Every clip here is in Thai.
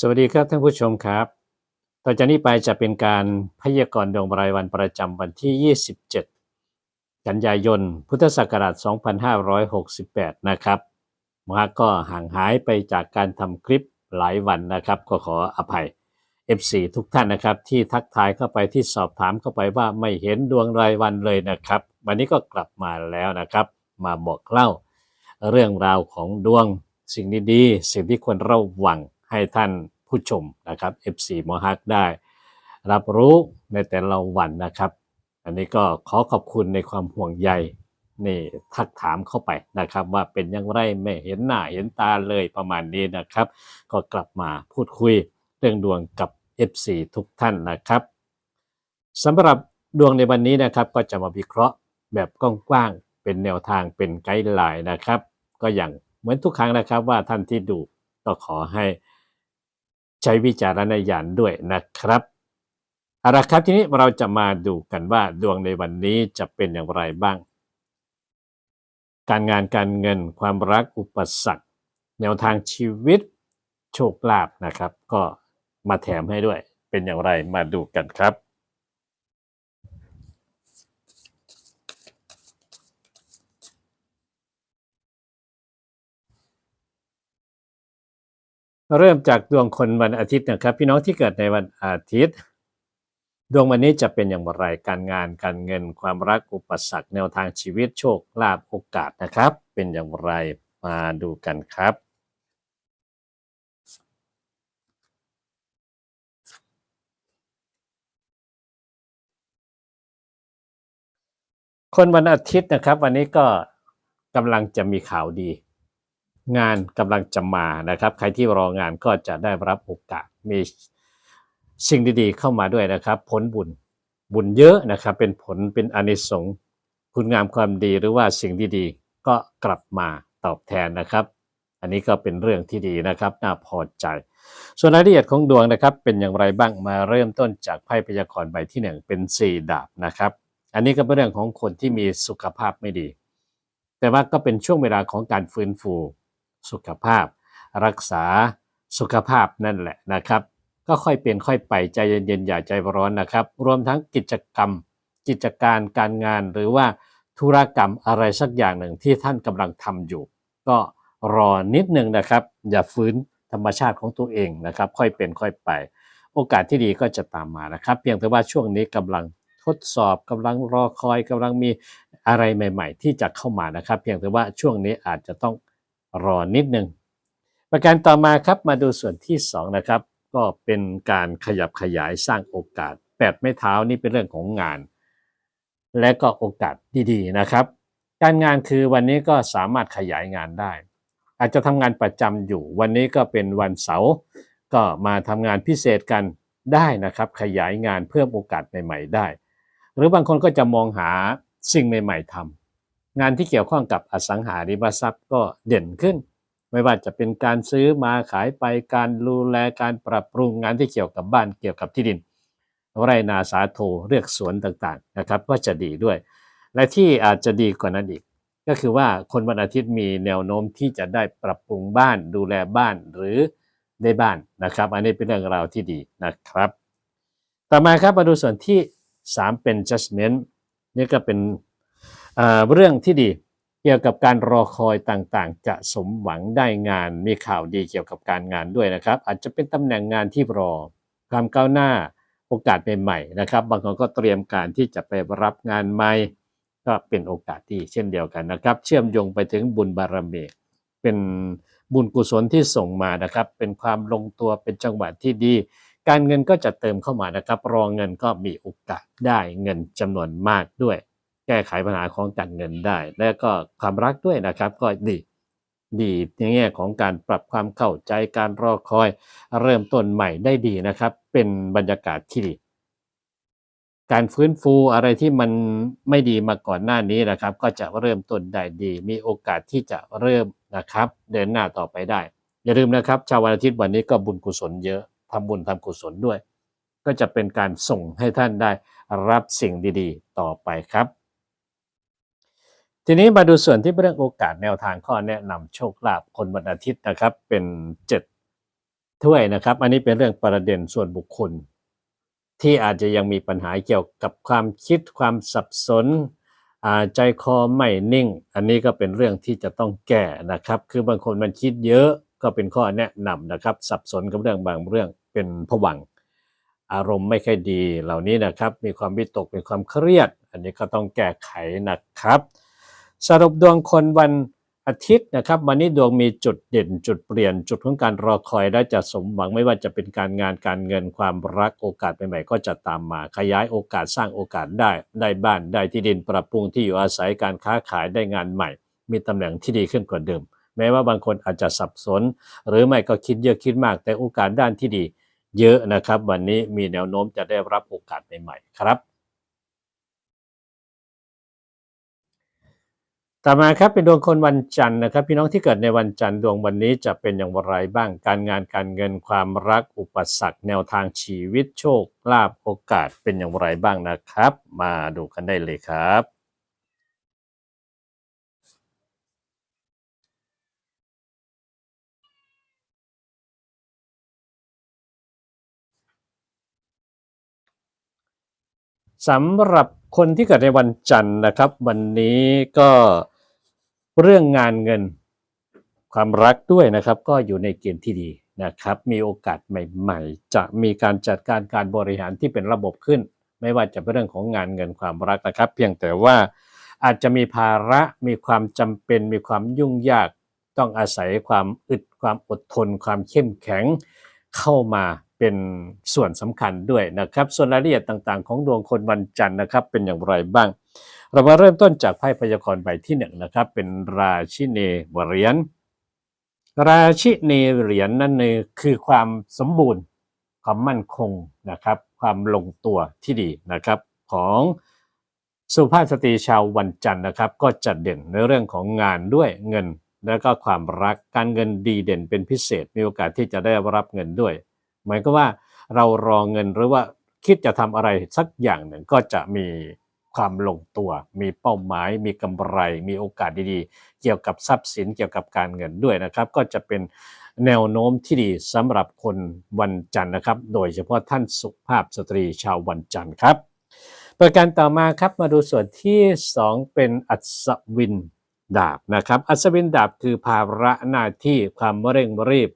สวัสดีครับท่านผู้ชมครับ ต่อจากนี้ไปจะเป็นการพยากรณ์ดวงรายวันประจำวันที่ 27 กันยายน พุทธศักราช 2568 นะครับมาก็ห่างหายไปจากการทำคลิปหลายวันนะครับ ก็ขออภัย FC ทุกท่านนะครับ ที่ทักทายเข้าไปที่สอบถามเข้าไปว่าไม่เห็นดวงรายวันเลยนะครับ วันนี้ก็กลับมาแล้วนะครับ มาบอกเล่า เรื่องราวของดวงสิ่งดีๆสิ่งที่ควรระวัง ให้ท่านผู้ชมนะครับ FC มอฮักได้ รับรู้ในแต่ละวันนะครับ อันนี้ก็ขอขอบคุณในความห่วงใยนี่ทักถามเข้าไปนะครับ ว่าเป็นอยังไรไม่เห็นหน้าเห็นตาเลยประมาณนี้นะครับ ก็กลับมาพูดคุยเรื่องดวงกับ FC ทุกท่านนะครับสำหรับดวงในวันนี้นะครับก็จะมาวิเคราะห์แบบกว้างๆเป็นแนวทางเป็นไกด์ไลน์นะครับ ก็อย่างเหมือนทุกครั้งนะครับว่าท่านที่ดูก็ขอให้ ใช้วิจารณญาณด้วยนะครับเอาละครับทีนี้เราจะมาดูกันว่าดวงในวันนี้จะเป็นอย่างไรบ้าง การงานการเงินความรักอุปสรรค แนวทางชีวิตโชคลาภนะครับ ก็มาแถมให้ด้วยเป็นอย่างไรมาดูกันครับ เริ่มจากดวงคนวันอาทิตย์นะครับ พี่น้องที่เกิดในวันอาทิตย์ ดวงวันนี้จะเป็นอย่างไรการงานการเงินความรักอุปสรรคแนวทางชีวิตโชคลาภโอกาสนะครับ เป็นอย่างไรมาดูกันครับ คนวันอาทิตย์นะครับ วันนี้ก็กำลังจะมีข่าวดี งานกำลังจะมานะครับ ใครที่รองานก็จะได้รับโอกาสมีสิ่งดีๆเข้ามาด้วยนะครับ ผลบุญบุญเยอะนะครับ เป็นผลเป็นอนิสงส์คุณงามความดีหรือว่าสิ่งดีๆก็กลับมาตอบแทนนะครับ อันนี้ก็เป็นเรื่องที่ดีนะครับ น่าพอใจ ส่วนรายละเอียดของดวงนะครับ เป็นอย่างไรบ้างมาเริ่มต้นจากไพ่พยากรณ์ใบที่หนึ่งเป็นสี่ดาบนะครับ อันนี้ก็เป็นเรื่องของคนที่มีสุขภาพไม่ดี แต่ว่าก็เป็นช่วงเวลาของการฟื้นฟู สุขภาพ รักษาสุขภาพนั่นแหละนะครับ ก็ค่อยเป็นค่อยไปใจเย็นๆอย่าใจร้อนนะครับ รวมทั้งกิจกรรม กิจการการงานหรือว่าธุรกรรมอะไรสักอย่างหนึ่งที่ท่านกำลังทำอยู่ ก็รอนิดนึงนะครับ อย่าฟื้นธรรมชาติของตัวเองนะครับ ค่อยเป็นค่อยไป โอกาสที่ดีก็จะตามมานะครับ เพียงแต่ว่าช่วงนี้กำลังทดสอบกำลังรอคอยกำลังมีอะไรใหม่ ๆ ที่จะเข้ามานะครับ เพียงแต่ว่าช่วงนี้อาจจะต้อง รอนิดนึงประการต่อมาครับมาดูส่วนที่2นะครับก็เป็นการขยับขยายสร้างโอกาสแปดไม้เท้านี่เป็นเรื่องของงาน และก็โอกาสดีๆนะครับ การงานคือวันนี้ก็สามารถขยายงานได้ อาจจะทำงานประจำอยู่ วันนี้ก็เป็นวันเสาร์ก็มาทำงานพิเศษกันได้นะครับ ขยายงานเพิ่มโอกาสใหม่ ๆ ได้ หรือบางคนก็จะมองหาสิ่งใหม่ ๆทำ งานที่เกี่ยวข้องกับอสังหาริมทรัพย์ก็เด่นขึ้น ไม่ว่าจะเป็นการซื้อมาขายไปการดูแลการปรับปรุงงานที่เกี่ยวกับบ้านเกี่ยวกับที่ดิน ไรนาสาโทเรียกสวนต่างๆนะครับ ก็จะดีด้วย และที่อาจจะดีกว่านั้นอีก ก็คือว่าคนวันอาทิตย์มีแนวโน้มที่จะได้ปรับปรุงบ้านดูแลบ้านหรือได้บ้านนะครับ อันนี้เป็นเรื่องราวที่ดีนะครับ ต่อมาครับมาดูส่วนที่ 3 เป็น judgment นี่ก็เป็น เรื่องที่ดีเกี่ยวกับการรอคอยต่างๆ จะสมหวังได้งานมีข่าวดีเกี่ยวกับการงานด้วยนะครับ อาจจะเป็นตำแหน่งงานที่รอความก้าวหน้าโอกาสใหม่ๆนะครับ บางคนก็เตรียมการที่จะไปรับงานใหม่ก็เป็นโอกาสที่เช่นเดียวกันนะครับ เชื่อมโยงไปถึงบุญบารมีเป็นบุญกุศลที่ส่งมานะครับ เป็นความลงตัวเป็นจังหวะที่ดี การเงินก็จะเติมเข้ามานะครับ รองเงินก็มีโอกาสได้เงินจำนวนมากด้วย แก้ไขปัญหาของการเงินได้ และก็ความรักด้วยนะครับ ก็ดีดีในแง่ของการปรับความเข้าใจการรอคอย เริ่มต้นใหม่ได้ดีนะครับ เป็นบรรยากาศที่ดี การฟื้นฟูอะไรที่มันไม่ดีมาก่อนหน้านี้นะครับ ก็จะเริ่มต้นได้ดี มีโอกาสที่จะเริ่มนะครับ เดินหน้าต่อไปได้ อย่าลืมนะครับ ชาววันอาทิตย์วันนี้ก็บุญกุศลเยอะทำบุญทำกุศลด้วย ก็จะเป็นการส่งให้ท่านได้รับสิ่งดีๆ ต่อไปครับ ทีนี้มาดูส่วนที่เรื่องโอกาสแนวทางข้อแนะนำโชคลาภคนวันอาทิตย์นะครับ เป็นเจ็ดถ้วยนะครับ อันนี้เป็นเรื่องประเด็นส่วนบุคคล ที่อาจจะยังมีปัญหาเกี่ยวกับความคิดความสับสนใจคอไม่นิ่ง อันนี้ก็เป็นเรื่องที่จะต้องแก้นะครับ คือบางคนมันคิดเยอะก็เป็นข้อแนะนำนะครับ สับสนกับเรื่องบางเรื่องเป็นผวังอารมณ์ไม่ค่อยดีเหล่านี้นะครับ มีความวิตกมีความเครียด อันนี้ก็ต้องแก้ไขนะครับ สรุปดวงคนวันอาทิตย์นะครับวันนี้ดวงมีจุดเด่น จุดเปลี่ยนจุดของการรอคอยและจะสมหวังไม่ว่าจะเป็นการงานการเงินความรักโอกาสใหม่ๆก็จะตามมาขยายโอกาสสร้างโอกาสได้ ได้บ้านได้ที่ดินปรับปรุงที่อยู่อาศัยการค้าขายได้งานใหม่ มีตำแหน่งที่ดีขึ้นกว่าเดิม แม้ว่าบางคนอาจจะสับสน หรือไม่ก็คิดเยอะคิดมาก แต่โอกาสด้านที่ดี เยอะนะครับ วันนี้มีแนวโน้มจะได้รับโอกาสใหม่ๆครับ ต่อมาครับเป็นดวงคนวันจันทร์นะครับ พี่น้องที่เกิดในวันจันทร์ดวงวันนี้จะเป็นอย่างไรบ้างการงานการเงินความรักอุปสรรค แนวทางชีวิตโชคลาภโอกาสเป็นอย่างไรบ้างนะครับ มาดูกันได้เลยครับสำหรับคนที่เกิดในวันจันทร์นะครับ วันนี้ก็ เรื่องงานเงินความรักด้วยนะครับก็อยู่ในเกณฑ์ที่ดีนะครับ มีโอกาสใหม่ ๆ จะมีการจัดการการบริหารที่เป็นระบบขึ้น ไม่ว่าจะเป็นเรื่องของงานเงินความรักนะครับ เพียงแต่ว่าอาจจะมีภาระมีความจำเป็น มีความยุ่งยาก ต้องอาศัยความอึดความอดทน ความเข้มแข็งเข้ามาเป็นส่วนสำคัญด้วยนะครับ ส่วนรายละเอียดต่างๆ ของดวงคนวันจันทร์นะครับ เป็นอย่างไรบ้าง เรามาเริ่มต้นจากไพ่พยากรณ์ใบที่หนึ่งนะครับ เป็นราชินีเหรียญราชินีเหรียญนั่นเองคือความสมบูรณ์ความมั่นคงนะครับ ความลงตัวที่ดีนะครับของสุภาพสตรีชาววันจันทร์นะครับ ก็จะเด่นในเรื่องของงานด้วยเงิน แล้วก็ความรักการเงินดีเด่นเป็นพิเศษมีโอกาสที่จะได้รับเงินด้วย หมือนกับว่าเรารอเงินหรือว่าคิดจะทำอะไรสักอย่างหนึ่งก็จะมี ความลงตัว มีเป้าหมาย มีกำไร มีโอกาสดีๆ เกี่ยวกับทรัพย์สินเกี่ยวกับการเงินด้วยนะครับ ก็จะเป็นแนวโน้มที่ดีสำหรับคนวันจันทร์นะครับ โดยเฉพาะท่านสุภาพสตรีชาววันจันทร์ครับ ประการต่อมาครับมาดูส่วนที่ 2 เป็นอัศวินดาบนะครับ อัศวินดาบคือภาระหน้าที่ความเร่งรีบ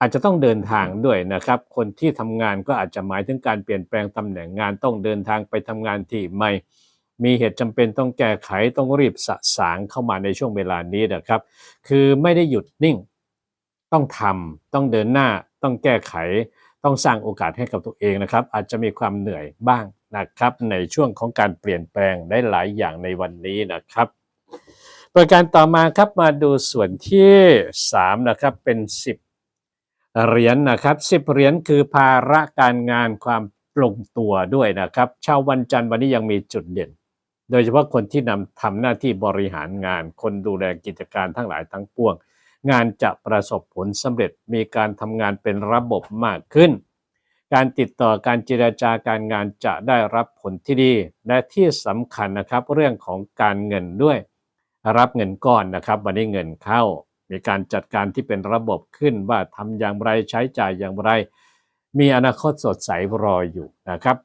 อาจจะต้องเดินทางด้วยนะครับ คนที่ทำงานก็อาจจะหมายถึงการเปลี่ยนแปลงตำแหน่งงานต้องเดินทางไปทำงานที่ใหม่ มีเหตุจำเป็นต้องแก้ไขต้องรีบสะสางเข้ามาในช่วงเวลานี้นะครับ คือไม่ได้หยุดนิ่ง ต้องทำต้องเดินหน้า ต้องแก้ไข ต้องสร้างโอกาสให้กับตัวเองนะครับ อาจจะมีความเหนื่อยบ้างนะครับ ในช่วงของการเปลี่ยนแปลงได้หลายอย่างในวันนี้นะครับประการต่อมาครับมาดูส่วนที่3นะครับเป็น 10 เหรียญนะครับ10เหรียญคือภาระการงานความลงตัวด้วยนะครับชาววันจันทร์วันนี้ยังมีจุดเด่น โดยเฉพาะคนที่นำทำหน้าที่บริหารงาน คนดูแลกิจการทั้งหลายทั้งปวง งานจะประสบผลสำเร็จมีการทำงานเป็นระบบมากขึ้น การติดต่อการเจรจาการงานจะได้รับผลที่ดี และที่สำคัญนะครับเรื่องของการเงินด้วย รับเงินก้อนนะครับ วันนี้เงินเข้า มีการจัดการที่เป็นระบบขึ้นว่าทำอย่างไรใช้จ่ายอย่างไร มีอนาคตสดใสรออยู่นะครับ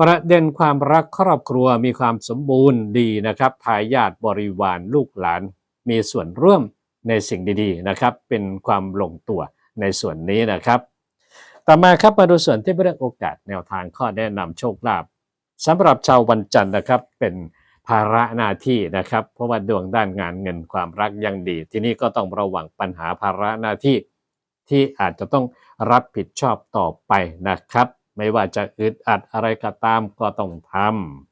ประเด็นความรักครอบครัวมีความสมบูรณ์ดีนะครับทายาทบริวารลูกหลาน มีส่วนร่วมในสิ่งดีๆนะครับ เป็นความลงตัวในส่วนนี้นะครับ ต่อมาครับมาดูส่วนที่เรื่องโอกาสแนวทางข้อแนะนำโชคลาภสำหรับชาววันจันทร์นะครับเป็น ภาระหน้าที่นะครับ เพราะว่าดวงด้านงานเงินความรักยังดี ที่นี่ก็ต้องระวังปัญหาภาระหน้าที่ ที่อาจจะต้องรับผิดชอบต่อไปนะครับ ไม่ว่าจะอึดอัดอะไรก็ตามก็ต้องท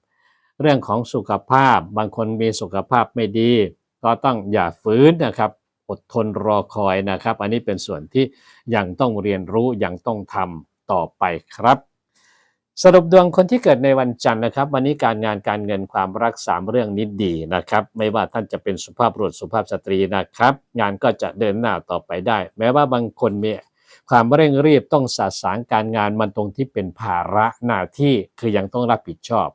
ำเรื่องของสุขภาพบางคนมีสุขภาพไม่ดี ก็ต้องอย่าฝืนนะครับ อดทนรอคอยนะครับ อันนี้เป็นส่วนที่ยังต้องเรียนรู้ยังต้องทำต่อไปครับ สรุปดวงคนที่เกิดในวันจันทร์นะครับ วันนี้การงานการเงินความรักสามเรื่องนี้ดีนะครับ ไม่ว่าท่านจะเป็นสุภาพบุรุษสุภาพสตรีนะครับ งานก็จะเดินหน้าต่อไปได้ แม้ว่าบางคนมีความเร่งรีบต้องสะสางการงานมันตรงที่เป็นภาระหน้าที่คือยังต้องรับผิดชอบ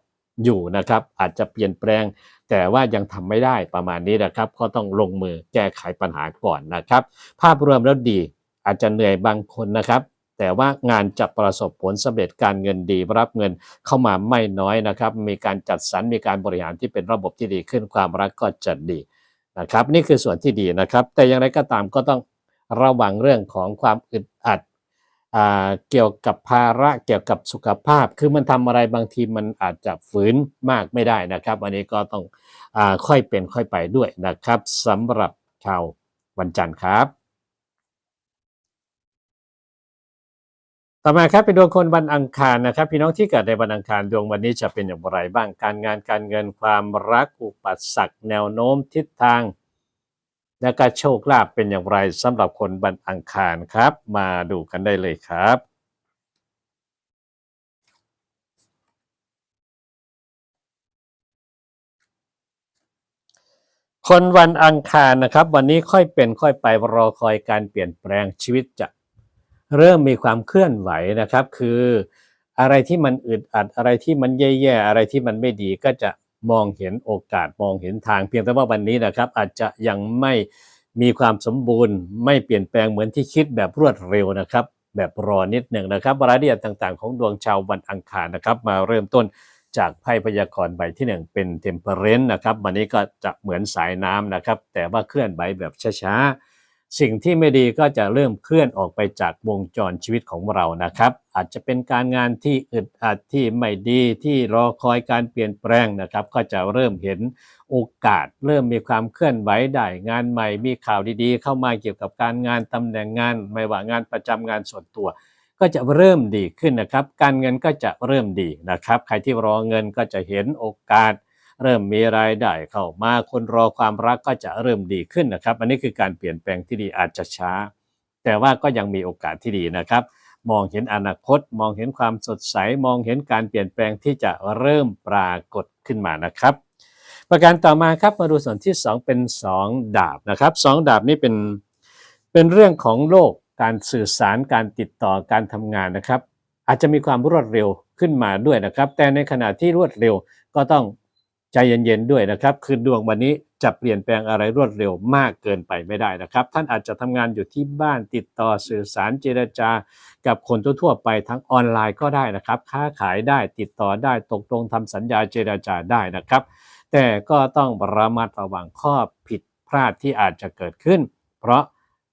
อยู่นะครับ อาจจะเปลี่ยนแปลง แต่ว่ายังทำไม่ได้ประมาณนี้นะครับ ก็ต้องลงมือแก้ไขปัญหาก่อนนะครับ ภาพรวมแล้วดี อาจจะเหนื่อยบางคนนะครับ แต่ว่างานจะประสบผลสำเร็จการเงินดีรับเงินเข้ามาไม่น้อยนะครับ มีการจัดสรรมีการบริหารที่เป็นระบบที่ดีขึ้นความรักก็จะดีนะครับ นี่คือส่วนที่ดีนะครับ แต่อย่างไรก็ตามก็ต้องระวังเรื่องของความอึดอัดอเกี่ยวกับภาระเกี่ยวกับสุขภาพ คือมันทำอะไรบางทีมันอาจจะฝืนมากไม่ได้นะครับอันนี้ก็ต้องอค่อยเป็นค่อยไปด้วยนะครับสำหรับชาววันจันทร์ครับ ต่อมาครับเป็นดวงคนวันอังคารนะครับ พี่น้องที่เกิดในวันอังคารดวงวันนี้จะเป็นอย่างไรบ้างการงานการเงินความรักอุปสรรคแนวโน้มทิศทาง และก็โชคลาภเป็นอย่างไรสำหรับคนวันอังคารครับ มาดูกันได้เลยครับคนวันอังคารนะครับ วันนี้ค่อยเป็นค่อยไปรอคอยการเปลี่ยนแปลงชีวิตจะ เริ่มมีความเคลื่อนไหวนะครับ คืออะไรที่มันอึดอัดอะไรที่มันแย่ๆอะไรที่มันไม่ดีก็จะมองเห็นโอกาสมองเห็นทางเพียงแต่ว่าวันนี้นะครับ อาจจะยังไม่มีความสมบูรณ์ ไม่เปลี่ยนแปลงเหมือนที่คิดแบบรวดเร็วนะครับ แบบรอนิดหนึ่งนะครับรายละเอียดต่างๆ ของดวงชาววันอังคารนะครับ มาเริ่มต้นจากไพ่พยากรณ์ใบที่หนึ่งเป็นเทมเพเรนต์นะครับ วันนี้ก็จะเหมือนสายน้ำนะครับ แต่ว่าเคลื่อนไหวแบบช้าๆ สิ่งที่ไม่ดีก็จะเริ่มเคลื่อนออกไปจากวงจรชีวิตของเรานะครับ อาจจะเป็นการงานที่อึดอัดที่ไม่ดีที่รอคอยการเปลี่ยนแปลงนะครับ ก็จะเริ่มเห็นโอกาส เริ่มมีความเคลื่อนไหวได้งานใหม่ มีข่าวดีๆ เข้ามาเกี่ยวกับการงานตำแหน่งงาน ไม่ว่างานประจำงานส่วนตัว ก็จะเริ่มดีขึ้นนะครับ การเงินก็จะเริ่มดีนะครับ ใครที่รอเงินก็จะเห็นโอกาส เริ่มมีรายได้เข้ามาคนรอความรักก็จะเริ่มดีขึ้นนะครับ อันนี้คือการเปลี่ยนแปลงที่ดีอาจจะช้า แต่ว่าก็ยังมีโอกาสที่ดีนะครับ มองเห็นอนาคต มองเห็นความสดใส มองเห็นการเปลี่ยนแปลงที่จะเริ่มปรากฏขึ้นมานะครับ ประการต่อมาครับมาดูส่วนที่ 2 เป็น 2 ดาบนะครับสองดาบนี่เป็นเป็นเรื่องของโลกการสื่อสารการติดต่อการทำงานนะครับ อาจจะมีความรวดเร็วขึ้นมาด้วยนะครับ แต่ในขณะที่รวดเร็วก็ต้อง ใจเย็นๆด้วยนะครับ คือดวงวันนี้จะเปลี่ยนแปลงอะไรรวดเร็วมากเกินไปไม่ได้นะครับ ท่านอาจจะทำงานอยู่ที่บ้านติดต่อสื่อสารเจรจา กับคนทั่วๆไปทั้งออนไลน์ก็ได้นะครับ ค้าขายได้ติดต่อได้ตกลงทำสัญญาเจรจาได้นะครับ แต่ก็ต้องระมัดระวังข้อผิดพลาดที่อาจจะเกิดขึ้น เพราะ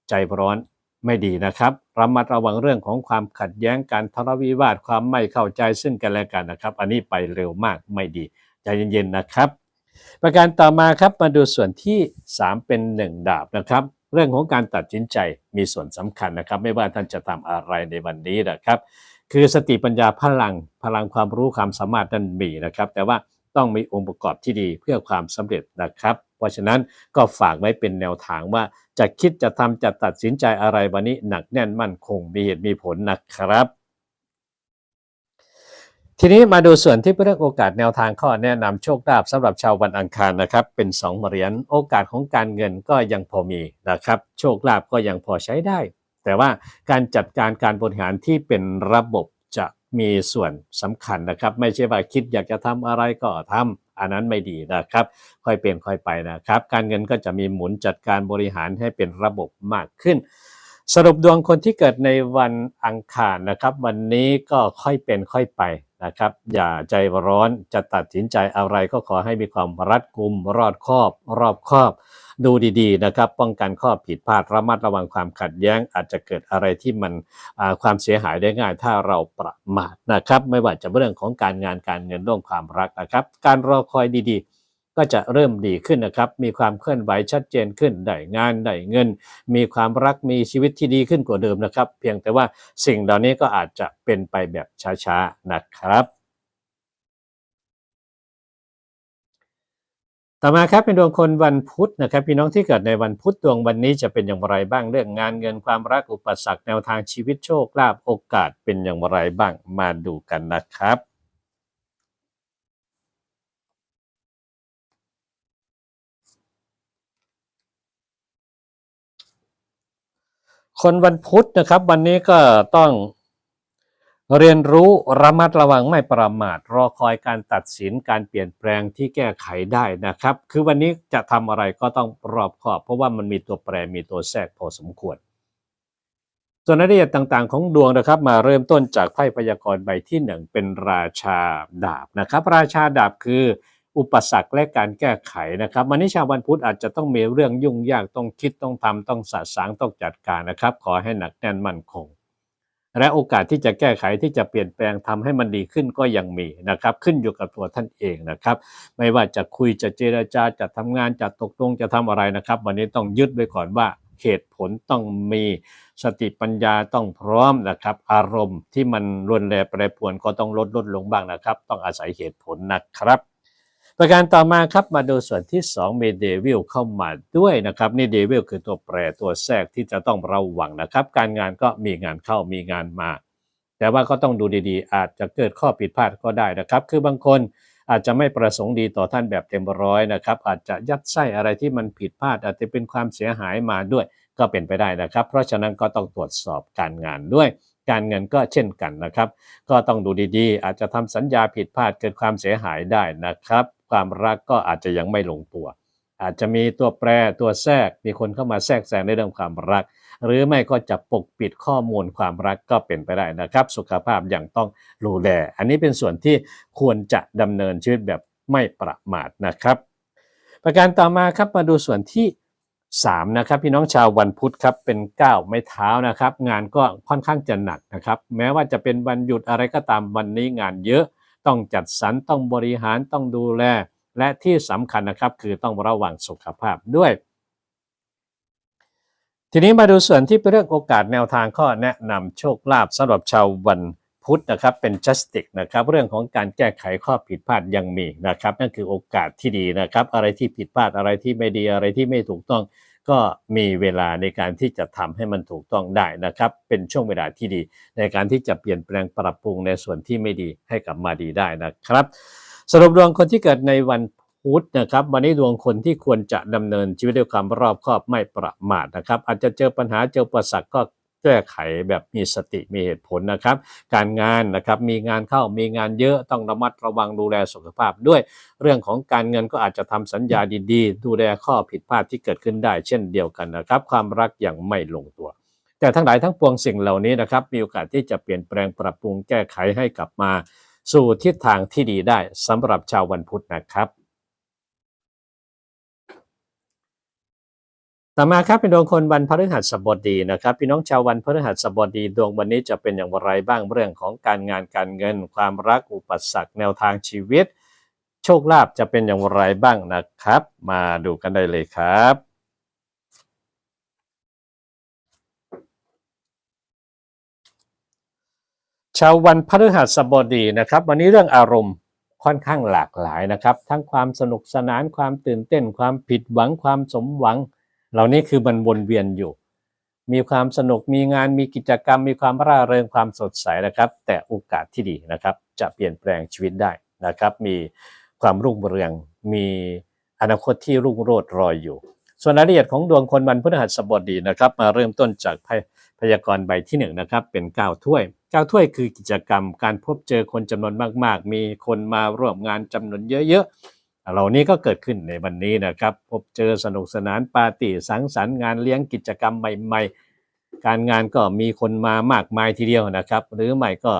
ใจร้อนไม่ดีนะครับ ระมัดระวังเรื่องของความขัดแย้งการทะเลาะวิวาทความไม่เข้าใจซึ่งกันและกันนะครับ อันนี้ไปเร็วมากไม่ดี ใจเย็นๆนะครับ ประการต่อมาครับมาดูส่วนที่ 3 เป็น 1 ดาบนะครับ เรื่องของการตัดสินใจมีส่วนสำคัญนะครับ ไม่ว่าท่านจะทำอะไรในวันนี้นะครับ คือสติปัญญาพลังพลังความรู้ความสามารถนั้นมีนะครับ แต่ว่าต้องมีองค์ประกอบที่ดีเพื่อความสำเร็จนะครับ เพราะฉะนั้นก็ฝากไว้เป็นแนวทางว่าจะคิดจะทำจะตัดสินใจอะไรวันนี้หนักแน่นมั่นคงมีเหตุมีผลนะครับ ทีนี้มาดูส่วนที่เป็นเรื่องโอกาสแนวทางข้อแนะนำโชคลาภสำหรับชาววันอังคารนะครับ เป็น2เหรียญโอกาสของการเงินก็ยังพอมีนะครับ โชคลาภก็ยังพอใช้ได้ แต่ว่าการจัดการการบริหารที่เป็นระบบจะมีส่วนสำคัญนะครับ ไม่ใช่ว่าคิดอยากจะทำอะไรก็ทำอันนั้นไม่ดีนะครับ ค่อยเป็นค่อยไปนะครับ การเงินก็จะมีหมุนจัดการบริหารให้เป็นระบบมากขึ้น สรุปดวงคนที่เกิดในวันอังคารนะครับ วันนี้ก็ค่อยเป็นค่อยไป นะครับอย่าใจร้อนจะตัดสินใจอะไรก็ขอให้มีความรัดกุมรอดคอบรอบคอบ ดูดีๆนะครับ ป้องกันข้อผิดพลาดระมัดระวังความขัดแย้ง อาจจะเกิดอะไรที่มันความเสียหายได้ง่าย ถ้าเราประมาทนะครับ ไม่ว่าจะเรื่องของการงานการเงินเรื่องความรักนะครับ การรอคอยดีๆ ก็จะเริ่มดีขึ้นนะครับ มีความเคลื่อนไหวชัดเจนขึ้น ได้งาน ได้เงิน มีความรัก มีชีวิตที่ดีขึ้นกว่าเดิมนะครับ เพียงแต่ว่าสิ่งเหล่านี้ก็อาจจะเป็นไปแบบช้าๆนะครับ ต่อมาครับเป็นดวงคนวันพุธนะครับ พี่น้องที่เกิดในวันพุธดวงวันนี้จะเป็นอย่างไรบ้างเรื่องงานเงินความรักอุปสรรคแนวทางชีวิตโชคลาภโอกาสเป็นอย่างไรบ้างมาดูกันนะครับ คนวันพุธนะครับ วันนี้ก็ต้องเรียนรู้ระมัดระวังไม่ประมาท รอคอยการตัดสินการเปลี่ยนแปลงที่แก้ไขได้นะครับ คือวันนี้จะทำอะไรก็ต้องรอบคอบ เพราะว่ามันมีตัวแปรมีตัวแทรกพอสมควร ส่วนรายละเอียดต่างๆ ของดวงนะครับ มาเริ่มต้นจากไพ่พยากรณ์ใบที่หนึ่งเป็นราชาดาบนะครับ ราชาดาบคือ อุปสรรคและการแก้ไขนะครับวันนี้ชาววันพุธอาจจะต้องมีเรื่องยุ่งยากต้องคิดต้องทำต้องสะสางต้องจัดการนะครับ ขอให้หนักแน่นมั่นคง และโอกาสที่จะแก้ไขที่จะเปลี่ยนแปลงทำให้มันดีขึ้นก็ยังมีนะครับ ขึ้นอยู่กับตัวท่านเองนะครับ ไม่ว่าจะคุยจะเจรจาจะทำงานจะตกลงจะทำอะไรนะครับ วันนี้ต้องยึดไว้ก่อนว่าเหตุผลต้องมีสติปัญญาต้องพร้อมนะครับ อารมณ์ที่มันรุนแรงแปรปรวนก็ต้องลดลดลงบ้างนะครับ ต้องอาศัยเหตุผลนะครับ ประการต่อมาครับมาดูส่วนที่ 2 มีเดวิลเข้ามาด้วยนะครับ นี่เดวิลคือตัวแปรตัวแทรกที่จะต้องระวังนะครับ การงานก็มีงานเข้ามีงานมา แต่ว่าก็ต้องดูดีๆ อาจจะเกิดข้อผิดพลาดก็ได้นะครับ คือบางคนอาจจะไม่ประสงค์ดีต่อท่านแบบเต็มร้อยนะครับ อาจจะยัดไส้อะไรที่มันผิดพลาด อาจจะเป็นความเสียหายมาด้วย ก็เป็นไปได้นะครับ เพราะฉะนั้นก็ต้องตรวจสอบการงานด้วย การเงินก็เช่นกันนะครับ ก็ต้องดูดีๆ อาจจะทำสัญญาผิดพลาดเกิดความเสียหายได้นะครับ ความรักก็อาจจะยังไม่ลงตัว อาจจะมีตัวแปรตัวแทรกมีคนเข้ามาแทรกแซงในเรื่องความรัก หรือไม่ก็จะปกปิดข้อมูลความรักก็เป็นไปได้นะครับ สุขภาพยังต้องดูแล อันนี้เป็นส่วนที่ควรจะดำเนินชีวิตแบบไม่ประมาทนะครับ ประการต่อมาครับมาดูส่วนที่3นะครับพี่น้องชาววันพุธครับเป็นก้าวไม้เท้านะครับ งานก็ค่อนข้างจะหนักนะครับ แม้ว่าจะเป็นวันหยุดอะไรก็ตามวันนี้งานเยอะ ต้องจัดสรรต้องบริหารต้องดูแล และที่สำคัญนะครับคือต้องระวังสุขภาพด้วย ทีนี้มาดูส่วนที่เป็นเรื่องโอกาสแนวทางข้อแนะนำโชคลาภสำหรับชาววันพุธนะครับเป็น justice นะครับเรื่องของการแก้ไขข้อผิดพลาดยังมีนะครับนั่นคือโอกาสที่ดีนะครับ อะไรที่ผิดพลาดอะไรที่ไม่ดีอะไรที่ไม่ถูกต้อง ก็มีเวลาในการที่จะทำให้มันถูกต้องได้นะครับ เป็นช่วงเวลาที่ดี ในการที่จะเปลี่ยนแปลงปรับปรุงในส่วนที่ไม่ดีให้กลับมาดีได้นะครับ สรุปดวงคนที่เกิดในวันพุธนะครับ วันนี้ดวงคนที่ควรจะดำเนินชีวิตด้วยความรอบคอบไม่ประมาทนะครับ อาจจะเจอปัญหาเจอประสักก็ แก้ไขแบบมีสติมีเหตุผลนะครับ การงานนะครับมีงานเข้ามีงานเยอะต้องระมัดระวังดูแลสุขภาพด้วย เรื่องของการเงินก็อาจจะทำสัญญาดีๆ ดูแลข้อผิดพลาดที่เกิดขึ้นได้ เช่นเดียวกันนะครับ ความรักอย่างไม่ลงตัวแต่ทั้งหลายทั้งปวงสิ่งเหล่านี้นะครับ มีโอกาสที่จะเปลี่ยนแปลงปรับปรุงแก้ไขให้กลับมา สู่ทิศทางที่ดีได้สำหรับชาววันพุธนะครับ ต่อมาครับเป็นดวงคนวันพฤหัสบดีนะครับ พี่น้องชาววันพฤหัสบดีดวงวันนี้จะเป็นอย่างไรบ้างเรื่องของการงานการเงิน ความรักอุปสรรคแนวทางชีวิต โชคลาภจะเป็นอย่างไรบ้างนะครับ มาดูกันได้เลยครับชาววันพฤหัสบดีนะครับ วันนี้เรื่องอารมณ์ค่อนข้างหลากหลายนะครับ ทั้งความสนุกสนานความตื่นเต้นความผิดหวังความสมหวัง เหล่านี้คือมันวนเวียนอยู่ มีความสนุกมีงานมีกิจกรรม มีความร่าเริงความสดใสนะครับ แต่โอกาสที่ดีนะครับ จะเปลี่ยนแปลงชีวิตได้นะครับ มีความรุ่งเรืองมีอนาคตที่รุ่งโรจน์รอยอยู่ ส่วนรายละเอียดของดวงคนวันพฤหัสบดีนะครับ มาเริ่มต้นจากไพ่พยากรณ์ใบที่หนึ่งนะครับเป็นเก้าถ้วยเก้าถ้วยคือกิจกรรมการพบเจอคนจำนวนมาก ๆ มีคนมาร่วมงานจำนวนเยอะ ๆ เหล่านี้ก็เกิดขึ้นในวันนี้นะครับ พบเจอสนุกสนานปาร์ตี้สังสรรค์งานเลี้ยงกิจกรรมใหม่ ๆ การงานก็มีคนมามากมายทีเดียวนะครับ หรือไม่ก็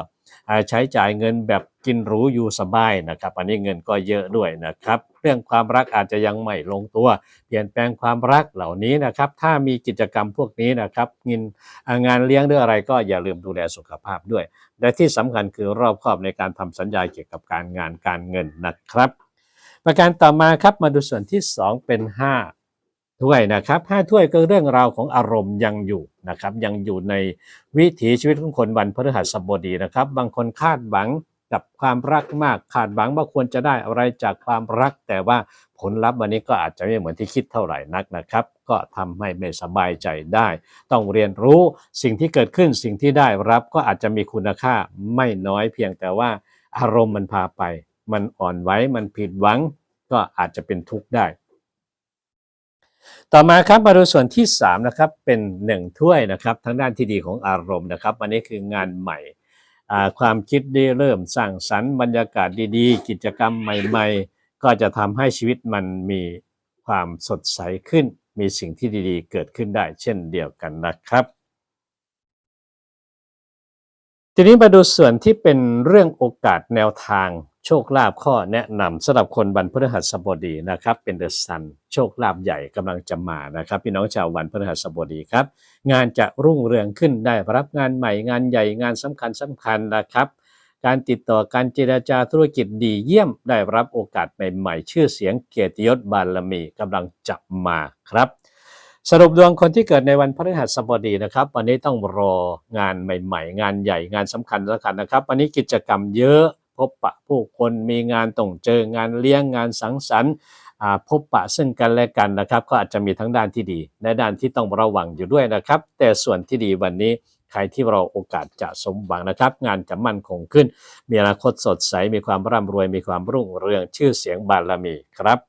ใช้จ่ายเงินแบบกินหรูอยู่สบายนะครับ อันนี้เงินก็เยอะด้วยนะครับ เรื่องความรักอาจจะยังไม่ลงตัว เปลี่ยนแปลงความรักเหล่านี้นะครับ ถ้ามีกิจกรรมพวกนี้นะครับงินงานเลี้ยงหรืออะไรก็อย่าลืมดูแลสุขภาพด้วย และที่สำคัญคือรอบคอบในการทำสัญญาเกี่ยวกับการงานการเงินนะครับ ประการต่อมาครับมาดูส่วนที่ 2 เป็น 5 ถ้วยนะครับห้าถ้วยก็เรื่องราวของอารมณ์ยังอยู่นะครับยังอยู่ในวิถีชีวิตของคนวันพฤหัสบดีนะครับ บางคนคาดหวังกับความรักมากคาดหวังว่าควรจะได้อะไรจากความรัก แต่ว่าผลลัพธ์วันนี้ก็อาจจะไม่เหมือนที่คิดเท่าไหร่นักนะครับ ก็ทำให้ไม่สบายใจได้ ต้องเรียนรู้สิ่งที่เกิดขึ้นสิ่งที่ได้รับก็อาจจะมีคุณค่าไม่น้อยเพียงแต่ว่าอารมณ์มันพาไป มันอ่อนไหวมันผิดหวัง ก็อาจจะเป็นทุกข์ได้ ต่อมาครับมาดูส่วนที่3นะครับเป็น1ถ้วยนะครับทางด้านที่ดีของอารมณ์นะครับวันนี้คืองานใหม่ความคิดได้เริ่มสร้างสรรค์บรรยากาศดีๆ กิจกรรมใหม่ ๆ ก็จะทำให้ชีวิตมันมีความสดใสขึ้น มีสิ่งที่ดีๆ เกิดขึ้นได้ เช่นเดียวกันนะครับ ทีนี้มาดูส่วนที่เป็นเรื่องโอกาสแนวทาง โชคลาภข้อแนะนำสำหรับคนวันพฤหัสบดีนะครับเป็นเดอะซันโชคลาภใหญ่กำลังจะมานะครับ พี่น้องชาววันพฤหัสบดีครับ งานจะรุ่งเรืองขึ้นได้รับงานใหม่งานใหญ่งานสำคัญสำคัญนะครับการติดต่อการเจราจาธุรกิจดีเยี่ยมได้รับโอกาสใหม่ๆ ชื่อเสียงเกียรติยศบารมีกำลังจะมาครับ สรุปดวงคนที่เกิดในวันพฤหัสบดีนะครับ วันนี้ต้องรองานใหม่ ๆ งานใหญ่งานสำคัญสำคัญนะครับ วันนี้กิจกรรมเยอะ พบปะผู้คนมีงานต้องเจองานเลี้ยงงานสังสรรค์พบปะซึ่งกันและกันนะครับ ก็อาจจะมีทั้งด้านที่ดีและด้านที่ต้องระวังอยู่ด้วยนะครับ แต่ส่วนที่ดีวันนี้ใครที่เราโอกาสจะสมหวังนะครับ งานจะมั่นคงขึ้น มีอนาคตสดใสมีความร่ำรวยมีความรุ่งเรืองชื่อเสียงบารมีครับ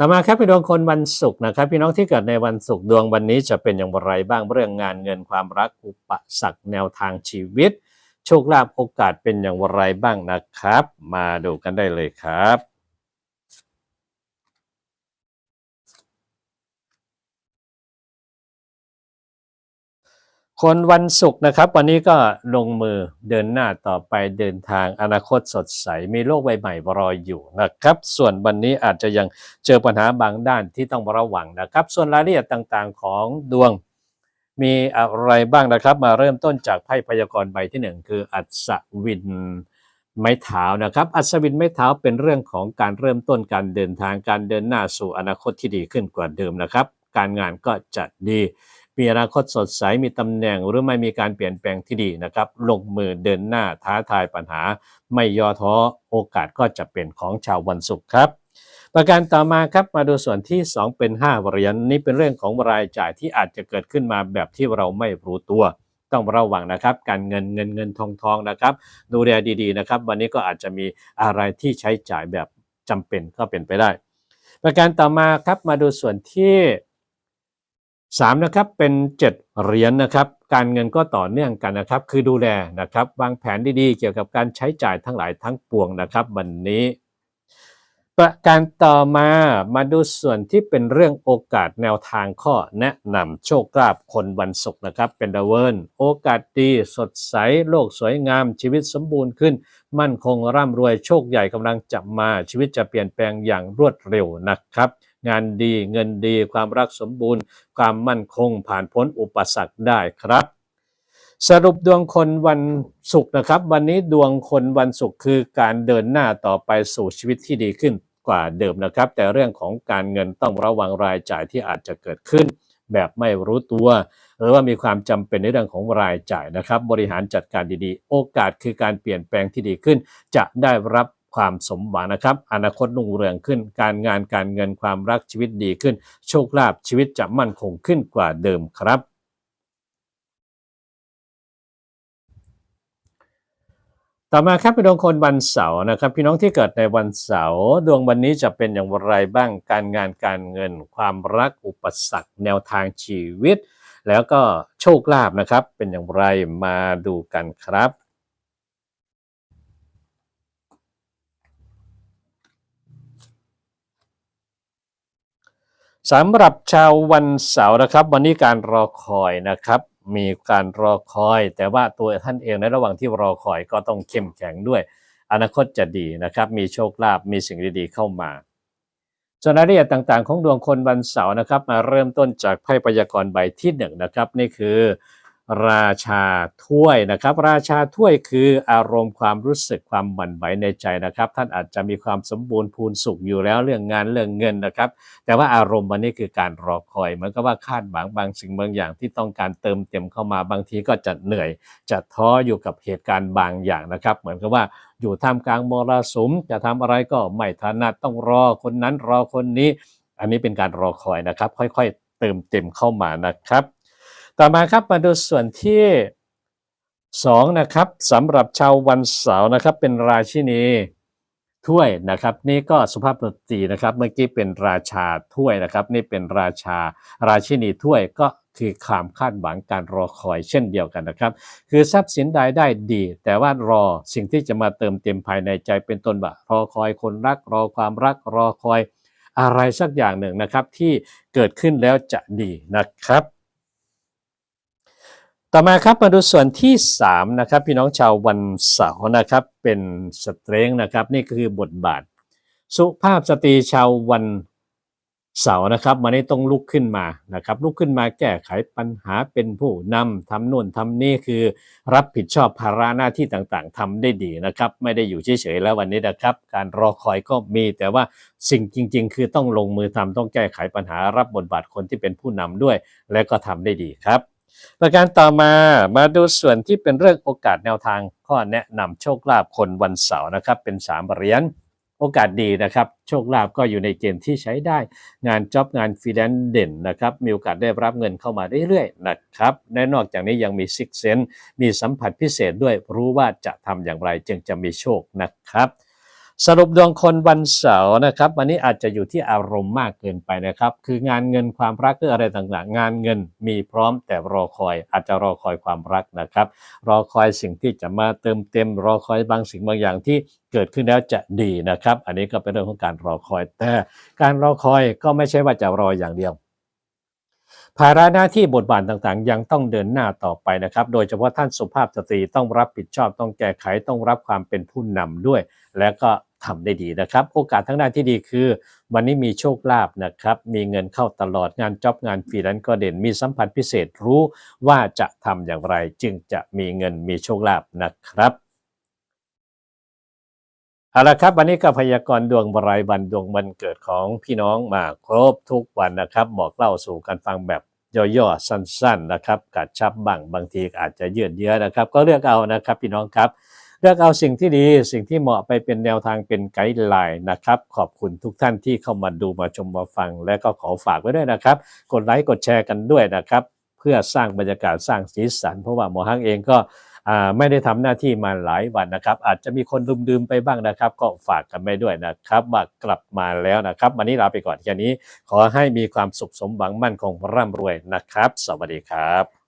ต่อมาครับเป็นดวงคนวันศุกร์นะครับ พี่น้องที่เกิดในวันศุกร์ดวงวันนี้จะเป็นอย่างไรบ้างเรื่องงานเงินความรักอุปสรรคแนวทางชีวิต โชคลาภโอกาสเป็นอย่างไรบ้างนะครับ มาดูกันได้เลยครับ คนวันศุกร์นะครับ วันนี้ก็ลงมือเดินหน้าต่อไปเดินทางอนาคตสดใส มีโลกใบใหม่รออยู่นะครับ ส่วนวันนี้อาจจะยังเจอปัญหาบางด้านที่ต้องระวังนะครับ ส่วนรายละเอียดต่างๆของดวงมีอะไรบ้างนะครับ มาเริ่มต้นจากไพ่พยากรณ์ใบที่หนึ่งคืออัศวินไม้เท้านะครับ อัศวินไม้เท้าเป็นเรื่องของการเริ่มต้นการเดินทางการเดินหน้าสู่อนาคตที่ดีขึ้นกว่าเดิมนะครับ การงานก็จะดี มีอนาคตสดใสมีตำแหน่งหรือไม่มีการเปลี่ยนแปลงที่ดีนะครับลงมือเดินหน้าท้าทายปัญหา ไม่ย่อท้อโอกาสก็จะเป็นของชาววันศุกร์ครับ ประการต่อมาครับมาดูส่วนที่ 2 เป็น5เหรียญนนี้เป็นเรื่องของรายจ่ายที่อาจจะเกิดขึ้นมาแบบที่เราไม่รู้ตัวต้องระวังนะครับการเงินเงินเงินทองทองนะครับ ดูแลดีๆนะครับ วันนี้ก็อาจจะมีอะไรที่ใช้จ่ายแบบจำเป็นก็เป็นไปได้ ประการต่อมาครับมาดูส่วนที่ 3นะครับเป็น 7 เหรียญนะครับการเงินก็ต่อเนื่องกันนะครับ คือดูแลนะครับวางแผนดีๆ เกี่ยวกับการใช้จ่ายทั้งหลายทั้งปวงนะครับวันนี้ ประการต่อมามาดูส่วนที่เป็นเรื่องโอกาสแนวทางข้อแนะนำโชคลาภคนวันศุกร์นะครับ เป็นดาวเวินโอกาสดี สดใส โลกสวยงาม ชีวิตสมบูรณ์ขึ้น มั่นคงร่ำรวยโชคใหญ่กำลังจะมาชีวิตจะเปลี่ยนแปลงอย่างรวดเร็วนะครับงานดีเงินดีความรักสมบูรณ์ ความมั่นคงผ่านพ้นอุปสรรคได้ครับ สรุปดวงคนวันศุกร์นะครับ วันนี้ดวงคนวันศุกร์คือการเดินหน้าต่อไปสู่ชีวิตที่ดีขึ้นกว่าเดิมนะครับ แต่เรื่องของการเงินต้องระวังรายจ่ายที่อาจจะเกิดขึ้น แบบไม่รู้ตัว หรือว่ามีความจำเป็นในเรื่องของรายจ่ายนะครับ บริหารจัดการดีๆ โอกาสคือการเปลี่ยนแปลงที่ดีขึ้น จะได้รับ ความสมหวังนะครับ อนาคตรุ่งเรืองขึ้น การงานการเงินความรักชีวิตดีขึ้น โชคลาภชีวิตจะมั่นคงขึ้นกว่าเดิมครับต่อมาครับเป็นดวงคนวันเสาร์นะครับ พี่น้องที่เกิดในวันเสาร์ดวงวันนี้จะเป็นอย่างไรบ้างการงานการเงิน ความรักอุปสรรค แนวทางชีวิต แล้วก็โชคลาภนะครับ เป็นอย่างไรมาดูกันครับ สำหรับชาววันเสาร์นะครับ วันนี้การรอคอยนะครับ มีการรอคอย แต่ว่าตัวท่านเองในระหว่างที่รอคอยก็ต้องเข้มแข็งด้วย อนาคตจะดีนะครับ มีโชคลาภมีสิ่งดีๆเข้ามาส่วนรายละเอียดต่างๆ ของดวงคนวันเสาร์นะครับ มาเริ่มต้นจากไพ่พยากรณ์ใบที่หนึ่งนะครับนี่คือ ราชาถ้วยนะครับ ราชาถ้วยคืออารมณ์ความรู้สึกความหวั่นไหวในใจนะครับ ท่านอาจจะมีความสมบูรณ์พูนสุขอยู่แล้วเรื่องงานเรื่องเงินนะครับ แต่ว่าอารมณ์วันนี้คือการรอคอยเหมือนกับว่าคาดหวังบางสิ่งบางอย่างที่ต้องการเติมเต็มเข้ามาบางทีก็จะเหนื่อย จะท้ออยู่กับเหตุการณ์บางอย่างนะครับ เหมือนกับว่าอยู่ท่ามกลางมรสุม จะทำอะไรก็ไม่ถนัดต้องรอคนนั้นรอคนนี้ อันนี้เป็นการรอคอยนะครับ ค่อยๆ เติมเต็มเข้ามานะครับ ต่อมาครับมาดูส่วนที่สองนะครับสำหรับชาววันเสาร์นะครับ เป็นราชินีถ้วยนะครับ นี่ก็สุภาพสตรีนะครับ เมื่อกี้เป็นราชาถ้วยนะครับ นี่เป็นราชาราชินีถ้วยก็คือความคาดหวังการรอคอยเช่นเดียวกันนะครับ คือทรัพย์สินใดได้ดี แต่ว่ารอสิ่งที่จะมาเติมเต็มภายในใจเป็นต้นว่ารอคอยคนรักรอความรักรอคอยอะไรสักอย่างหนึ่งนะครับ ที่เกิดขึ้นแล้วจะดีนะครับ ต่อมาครับมาดูส่วนที่3นะครับพี่น้องชาววันเสาร์นะครับเป็นสเตรงนะครับนี่คือบทบาท สุภาพสตรีชาววันเสาร์นะครับวันนี้ต้องลุกขึ้นมานะครับลุกขึ้นมาแก้ไขปัญหาเป็นผู้นำทำนู่นทำนี่คือรับผิดชอบภาระหน้าที่ต่างๆทำได้ดีนะครับ ไม่ได้อยู่เฉยๆแล้ววันนี้นะครับ การรอคอยก็มีแต่ว่าสิ่งจริง ๆ คือต้องลงมือทำต้องแก้ไขปัญหารับบทบาทคนที่เป็นผู้นำด้วย และก็ทำได้ดีครับ ประการต่อมามาดูส่วนที่เป็นเรื่องโอกาสแนวทางข้อแนะนำโชคลาภคนวันเสาร์นะครับ เป็น3เหรียญโอกาสดีนะครับ โชคลาภก็อยู่ในเกณฑ์ที่ใช้ได้ งานจ็อบงานฟรีแลนซ์เด่นนะครับ มีโอกาสได้รับเงินเข้ามาเรื่อยๆนะครับและนอกจากนี้ยังมีซิกเซนมีสัมผัสพิเศษด้วยรู้ว่าจะทำอย่างไรจึงจะมีโชคนะครับ สรุปดวงคนวันเสาร์นะครับ วันนี้อาจจะอยู่ที่อารมณ์มากเกินไปนะครับ คืองานเงินความรักหรืออะไรต่างๆ งานเงินมีพร้อมแต่รอคอย อาจจะรอคอยความรักนะครับ รอคอยสิ่งที่จะมาเติมเต็ม รอคอยบางสิ่งบางอย่างที่เกิดขึ้นแล้วจะดีนะครับ อันนี้ก็เป็นเรื่องของการรอคอย แต่การรอคอยก็ไม่ใช่ว่าจะรออย่างเดียวภาระหน้าที่บทบาทต่างๆ ยังต้องเดินหน้าต่อไปนะครับ โดยเฉพาะท่านสุภาพสตรีต้องรับผิดชอบต้องแก้ไขต้องรับความเป็นผู้นำด้วย และก็ ทำได้ดีนะครับ โอกาสทั้งด้านที่ดีคือ วันนี้มีโชคลาภนะครับ มีเงินเข้าตลอดงานจ็อบงานฟรีแลนซ์ก็เด่นมีสัมพันธ์พิเศษรู้ว่าจะทำอย่างไร จึงจะมีเงินมีโชคลาภนะครับเอาละครับวันนี้ก็พยากรณ์ดวงบรายวันดวงวันเกิดของพี่น้องมาครบทุกวันนะครับบอกเล่าสู่กันฟังแบบย่อๆสั้น ๆนะครับกัดชับบ้างบางทีอาจจะยืดเยื้อนะครับ ก็เลือกเอานะครับพี่น้องครับ ลือกเอาสิ่งที่ดีสิ่งที่เหมาะไปเป็นแนวทางเป็นไกด์ไลน์นะครับ ขอบคุณทุกท่านที่เข้ามาดูมาชมมาฟัง และก็ขอฝากไว้ด้วยนะครับ กดไลค์กดแชร์กันด้วยนะครับ เพื่อสร้างบรรยากาศสร้างสีสัน เพราะว่าหมอฮักเองก็ไม่ได้ทำหน้าที่มาหลายวันนะครับ อาจจะมีคนลืมๆไปบ้างนะครับ ก็ฝากกันไปด้วยนะครับว่ากลับมาแล้วนะครับ วันนี้ลาไปก่อนแค่นี้ ขอให้มีความสุขสมหวังมั่นคงร่ำรวยนะครับ สวัสดีครับ